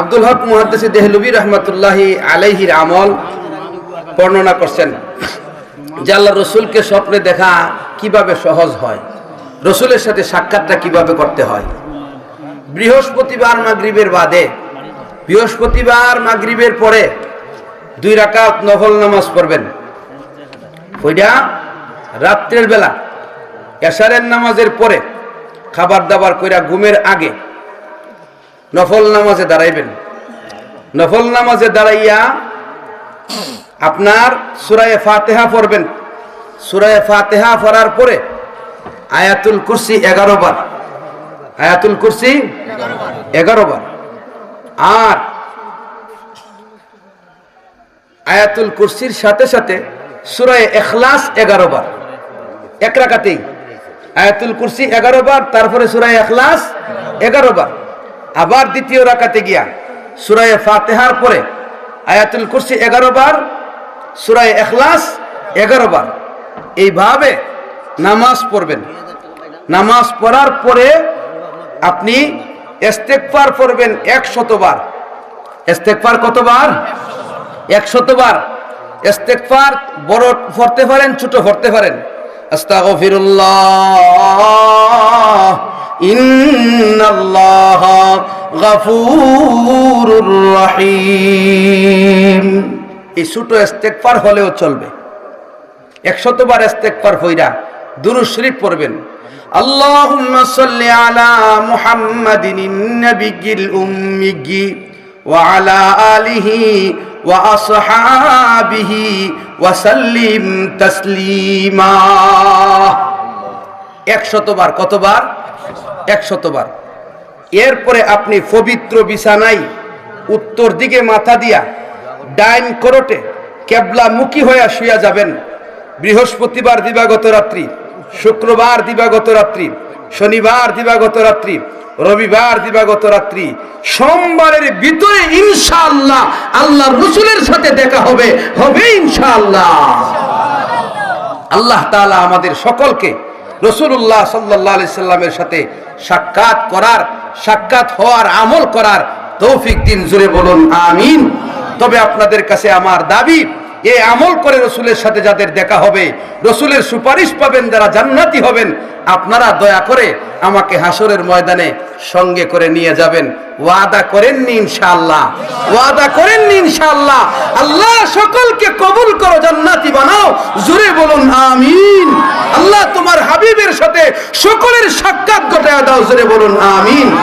আব্দুল হক মুহাদ্দিস দেহলবি রহমতুল্লাহি আলাইহির আমল বর্ণনা করছেন আল্লাহ রসুলকে স্বপ্নে দেখা কীভাবে সহজ হয়, রসুলের সাথে সাক্ষাৎটা কীভাবে করতে হয়। বৃহস্পতিবার মাগরিবের বাদে, বৃহস্পতিবার মাগরিবের পরে দুই রাকাত নফল নামাজ পড়বেন। ওইটা রাত্রের বেলা এশারের নামাজের পরে খাবার দাবার কইরা ঘুমের আগে নফল নামাজে দাঁড়াইবেন। নফল নামাজে দাঁড়াইয়া আপনার সুরায় ফাতেহা পড়বেন। সুরায় ফাতেহা পড়ার পরে আয়াতুল কুরসি এগারো বার। আয়াতুল কুরসি এগারো বার। আর আয়াতুল কুরসির সাথে সাথে সুরায় এখলাস এগারো বার। এক রাকাতেই। আয়াতুল কুরসি এগারো বার, তারপরে সুরায় এখলাস এগারো বার। আবার দ্বিতীয় রাকাতে গিয়া সুরায় ফাতেহার পরে আয়াতুল কুরসি এগারো বার, সুরায় এখলাস এগারো বার। এইভাবে নামাজ পড়বেন। নামাজ পড়ার পরে আপনি ইস্তেগফার পড়বেন একশতবার ইস্তেগফার কতবার একশতবার ইস্তেগফার বড় পড়তে পারেন, ছোট পড়তে পারেন। আস্তাগফিরুল্লাহ, ইন্নাল্লাহ গাফুরুর রহিম এই ছোট ইস্তেগফার হলেও চলবে একশতবার ইস্তেগফার হইরা দুরূদ শরীফ পড়বেন اللهم صل على محمد النبي الأمي وعلى آله وأصحابه وسلم تسليما একশতবার কতবার একশতবার এরপরে আপনি পবিত্র বিছানাই উত্তর দিকে মাথা দিয়া ডাইন করোটে কেবলা মুখী হইয়া শুয়া যাবেন। বৃহস্পতিবার দিবাগত রাত্রি, শুক্রবার দিবাগত রাত্রি, শনিবার দিবাগত রাত্রি, রবিবার দিবাগত রাত্রি, সোমবারের ভিতরে ইনশাআল্লাহ আল্লাহ রসুলের সাথে দেখা হবে হবে ইনশাআল্লাহ। আল্লাহ তাআলা আমাদের সকলকে রসুল্লাহ সাল্লাহ সাল্লামের সাথে সাক্ষাৎ করার সাক্ষাৎ হওয়ার আমল করার তৌফিক দিন জুড়ে বলুন আমিন। তবে আপনাদের কাছে আমার দাবি এই আমল করে রসুলের সাথে যাদের দেখা হবে, রসুলের সুপারিশ পাবেন, যারা জান্নাতি হবেন, আপনারা দয়া করে আমাকে হাসরের ময়দানে সঙ্গে করে নিয়ে যাবেন। ওয়াদা করেননি ইনশাআল্লাহ। ওয়াদা করেননি ইনশাআল্লাহ। আল্লাহ সকলকে কবুল করো, জান্নাতি বানাও। জুড়ে বলুন, আমিন। আল্লাহ তোমার হাবিবের সাথে সকলের সাক্ষাৎ ঘটায় দাও। জুড়ে বলুন, আমিন।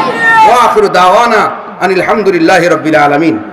ওয়া আখিরু দাওয়ানা আনিল হামদুলিল্লাহি রাব্বিল আলামিন।